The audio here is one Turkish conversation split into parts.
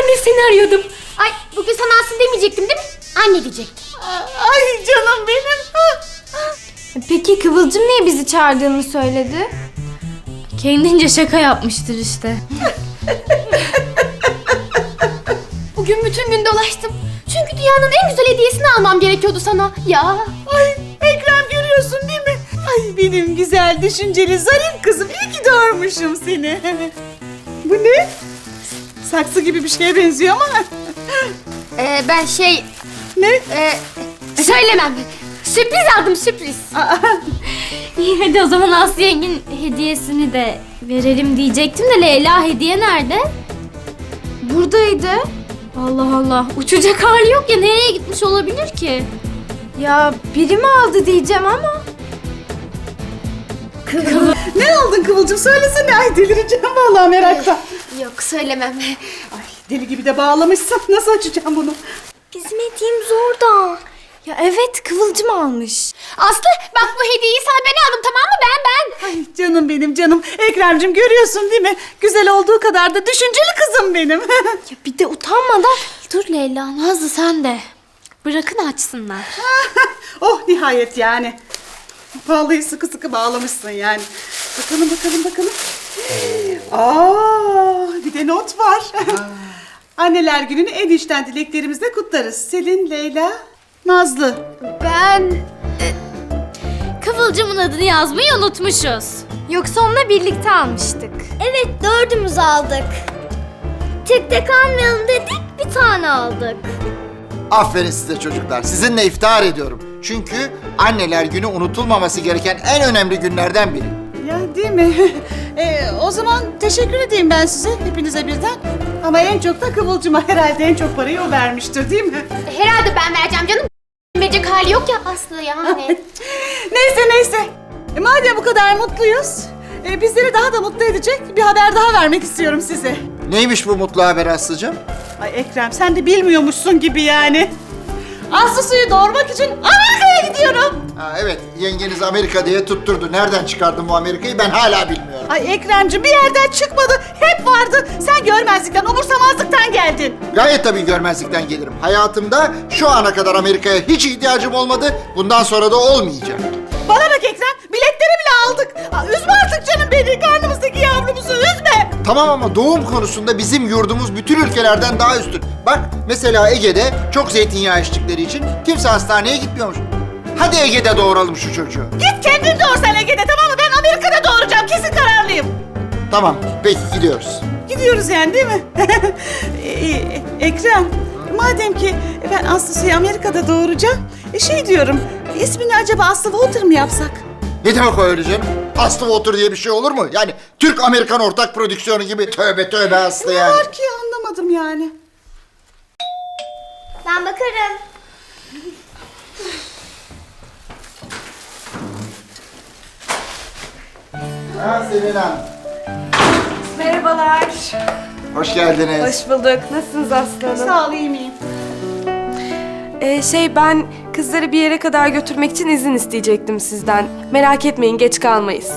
Ben de seni arıyordum. Ay bugün sana Aslı demeyecektim değil mi? Anne diyecektim. Ay canım benim. Peki Kıvılcım niye bizi çağırdığını söyledi? Kendince şaka yapmıştır işte. Bugün bütün gün dolaştım. Çünkü dünyanın en güzel hediyesini almam gerekiyordu sana. Ya. Ay Ekrem görüyorsun değil mi? Ay benim güzel düşünceli zarif kızım. İyi ki doğurmuşum seni. Bu ne? Saksı gibi bir şeye benziyor ama. Ee, ben şey... Ne? E, söylemem. Sürpriz aldım sürpriz. İyi hadi o zaman Aslı yengenin hediyesini de verelim diyecektim de Leyla hediye nerede? Buradaydı. Allah Allah uçacak hali yok ya nereye gitmiş olabilir ki? Ya biri mi aldı diyeceğim ama. Ne aldın Kıvılcım? Söylesene. Ay delireceğim vallahi meraktan. Yok söylemem. Ay deli gibi de bağlamışsın. Nasıl açacağım bunu? Bizim hediyemiz orada. Ya evet Kıvılcım almış. Aslı bak bu hediyeyi sana ben aldım tamam mı? Ben ben. Ay canım benim canım. Ekrem'cim görüyorsun değil mi? Güzel olduğu kadar da düşünceli kızım benim. Ya bir de utanmadan Dur Leyla Nazlı sen de. Bırakın açsınlar. oh nihayet yani. Vallahi sıkı sıkı bağlamışsın yani. Bakalım bakalım bakalım. Aa, bir de not var. Anneler gününü en içten dileklerimizle kutlarız. Selin, Leyla, Nazlı. Ben... Kıvılcımın adını yazmayı unutmuşuz. yoksa onunla birlikte almıştık. Evet dördümüz aldık. Tek tek almayalım dedik bir tane aldık. Aferin size çocuklar. Sizinle iftihar ediyorum. Çünkü anneler günü unutulmaması gereken en önemli günlerden biri. Ya değil mi? Ee, o zaman teşekkür edeyim ben size hepinize birden. Ama en çok da Kıvılcım'a herhalde en çok parayı o vermiştir değil mi? Herhalde ben vereceğim canım. Verecek hali yok ya Aslı yani. neyse neyse. E, madem bu kadar mutluyuz, e, bizleri daha da mutlu edecek bir haber daha vermek istiyorum size. Neymiş bu mutlu haber Aslı'cığım? Ay Ekrem sen de bilmiyormuşsun gibi yani. Aslı suyu doğurmak için Amerika'ya gidiyorum. Ha, evet, yengeniz Amerika diye tutturdu. Nereden çıkardın bu Amerika'yı ben hala bilmiyorum. Ay Ekremciğim bir yerden çıkmadı. Hep vardı. Sen görmezlikten, umursamazlıktan geldin. Gayet tabii görmezlikten gelirim. Hayatımda şu ana kadar Amerika'ya hiç ihtiyacım olmadı. Bundan sonra da olmayacak. Bana bak Ekrem, biletleri bile aldık. Aa, üzme artık canım beni, karnımızdaki yavrumuzu üzme. Tamam ama doğum konusunda bizim yurdumuz bütün ülkelerden daha üstün. Bak mesela Ege'de çok zeytinyağı içtikleri için kimse hastaneye gitmiyormuş. Hadi Ege'de doğuralım şu çocuğu. Git kendin doğur sen Ege'de tamam mı? Ben Amerika'da doğuracağım, kesin kararlıyım. Tamam, peki gidiyoruz. Gidiyoruz yani değil mi? E, Ekrem, madem ki ben Aslı Suyu Amerika'da doğuracağım, e, şey diyorum, ismini acaba Aslı Walter mı yapsak? Ne demek o öyle canım? Aslı Water diye bir şey olur mu? Yani Türk-Amerikan ortak prodüksiyonu gibi tövbe tövbe Aslı Ne yani. var ki anlamadım yani. Ben bakarım. Ha Selin Hanım. Merhabalar. Hoş geldiniz. Hoş bulduk. Nasılsınız Aslı Hanım? Sağ ol, iyi miyim? Ee, şey ben kızları bir yere kadar götürmek için izin isteyecektim sizden. Merak etmeyin geç kalmayız.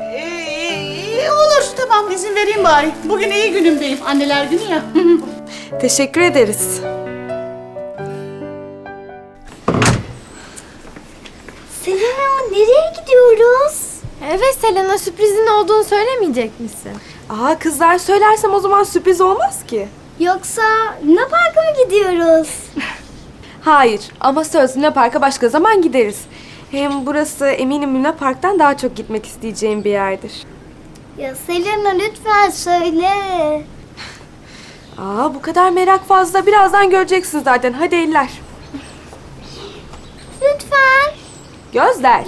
Ee, olur, tamam izin vereyim bari. Bugün iyi günümdeyim, anneler günü ya. Teşekkür ederiz. Selena nereye gidiyoruz? Evet Selena sürprizin olduğunu söylemeyecek misin? Aa kızlar söylersem o zaman sürpriz olmaz ki. Yoksa Luna Park'a mı gidiyoruz? Hayır ama söz Luna Park'a başka zaman gideriz. Hem burası eminim Luna Park'tan daha çok gitmek isteyeceğim bir yerdir. Ya Selena lütfen söyle. Aa bu kadar merak fazla. Birazdan göreceksiniz zaten. Hadi eller. Lütfen. Gözler.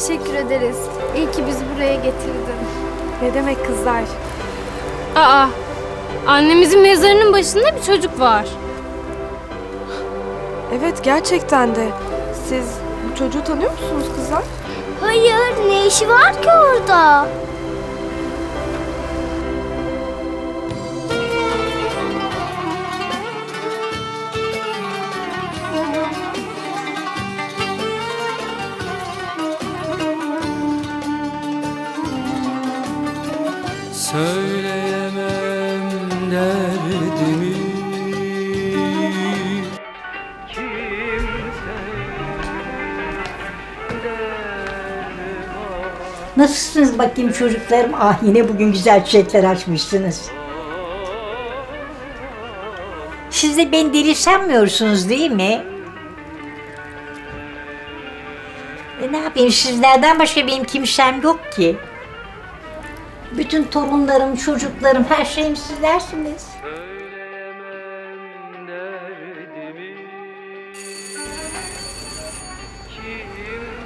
Teşekkür ederiz. İyi ki bizi buraya getirdin. Ne demek kızlar? Aa, annemizin mezarının başında bir çocuk var. Evet gerçekten de. Siz bu çocuğu tanıyor musunuz kızlar? Hayır ne işi var ki orada? Nasılsınız bakayım çocuklarım? Ah yine bugün güzel çiçekler açmışsınız. Siz de beni deli sanmıyorsunuz değil mi? E ne yapayım sizlerden başka benim kimsem yok ki. Bütün torunlarım, çocuklarım, her şeyim sizlersiniz.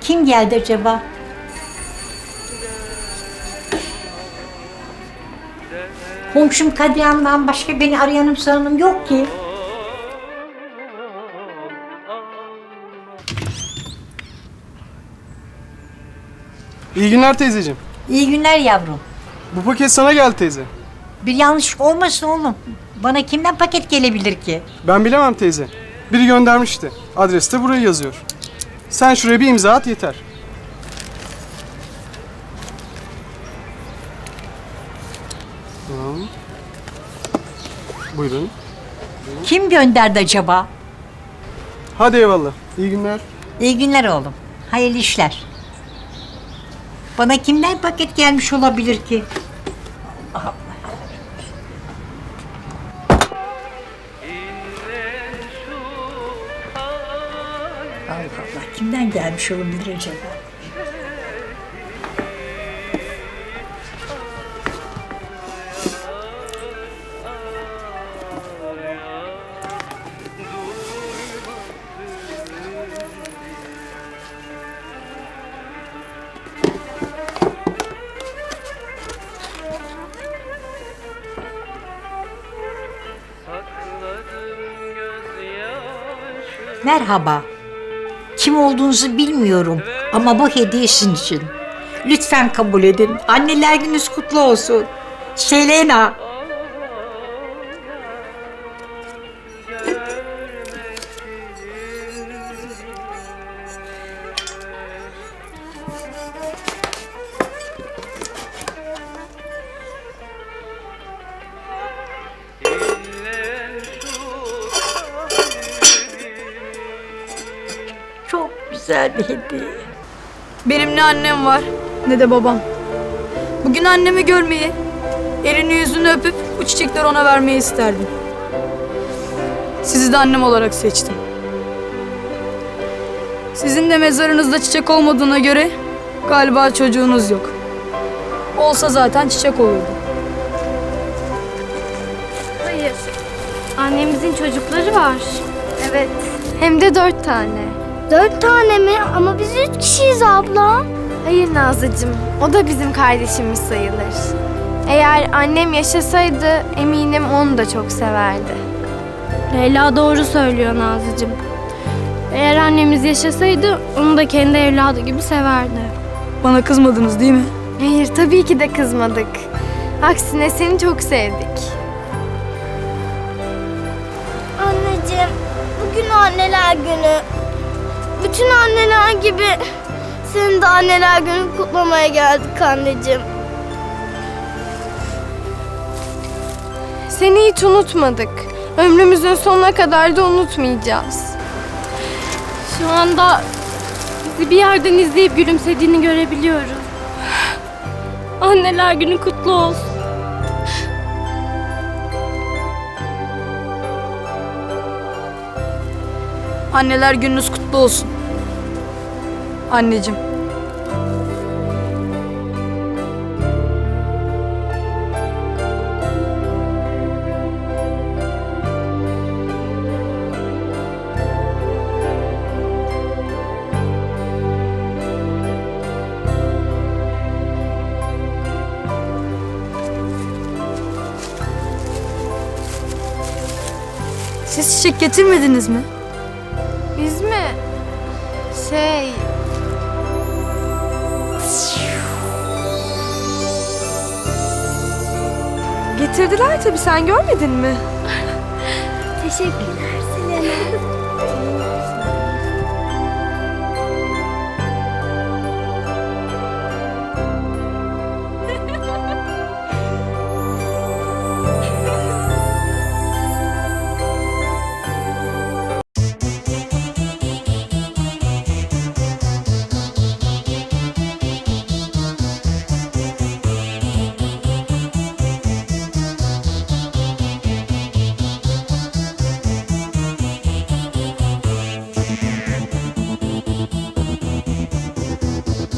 Kim geldi acaba? Komşum Kadriyan'dan başka beni arayanım sananım yok ki. İyi günler teyzeciğim. İyi günler yavrum. Bu paket sana geldi teyze. Bir yanlışlık olmasın oğlum. Bana kimden paket gelebilir ki? Ben bilemem teyze. Biri göndermişti. Adres de buraya yazıyor. Sen şuraya bir imza at yeter. Tamam. Buyurun. Kim gönderdi acaba? Hadi eyvallah. İyi günler. İyi günler oğlum. Hayırlı işler. Bana kimden paket gelmiş olabilir ki? Allah Allah. Allah Allah. Kimden gelmiş olabilir acaba? Merhaba. Kim olduğunuzu bilmiyorum ama bu hediye sizin için. Lütfen kabul edin. Anneler gününüz kutlu olsun. Selena. Güzel bir hediye. Benim ne annem var ne de babam. Bugün annemi görmeyi, elini yüzünü öpüp bu çiçekleri ona vermeyi isterdim. Sizi de annem olarak seçtim. Sizin de mezarınızda çiçek olmadığına göre galiba çocuğunuz yok. Olsa zaten çiçek olurdu. Hayır. Annemizin çocukları var. Evet. Hem de dört tane. Dört tane mi? Ama biz üç kişiyiz abla. Hayır Nazlıcığım, o da bizim kardeşimiz sayılır. Eğer annem yaşasaydı eminim onu da çok severdi. Leyla doğru söylüyor Nazlıcığım. Eğer annemiz yaşasaydı onu da kendi evladı gibi severdi. Bana kızmadınız değil mi? Hayır, tabii ki de kızmadık. Aksine seni çok sevdik. Anneciğim bugün anneler günü. Bütün anneler gibi senin de anneler günü kutlamaya geldik anneciğim. Seni hiç unutmadık. Ömrümüzün sonuna kadar da unutmayacağız. Şu anda bizi bir yerden izleyip gülümsediğini görebiliyoruz. Anneler günü kutlu olsun. Anneler gününüz kutlu olsun. Anneciğim. Siz çiçek getirmediniz mi? Şey... Getirdiler tabii sen görmedin mi? Teşekkürler Selena.